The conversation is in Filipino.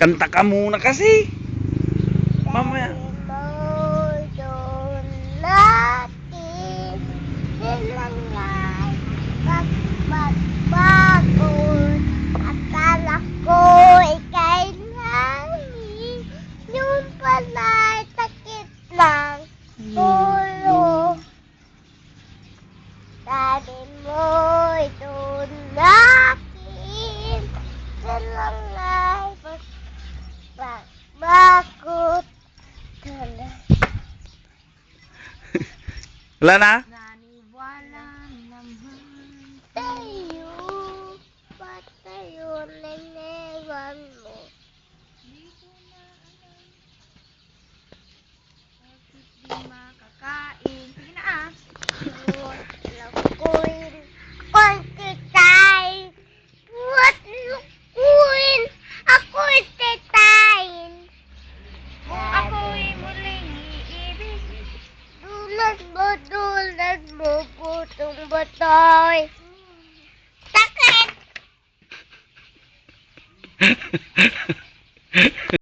Kentak kamu nak kasih. Mama ya. Wala na? Naniwala naman tayo, patayo na newan. tôi tắt hết.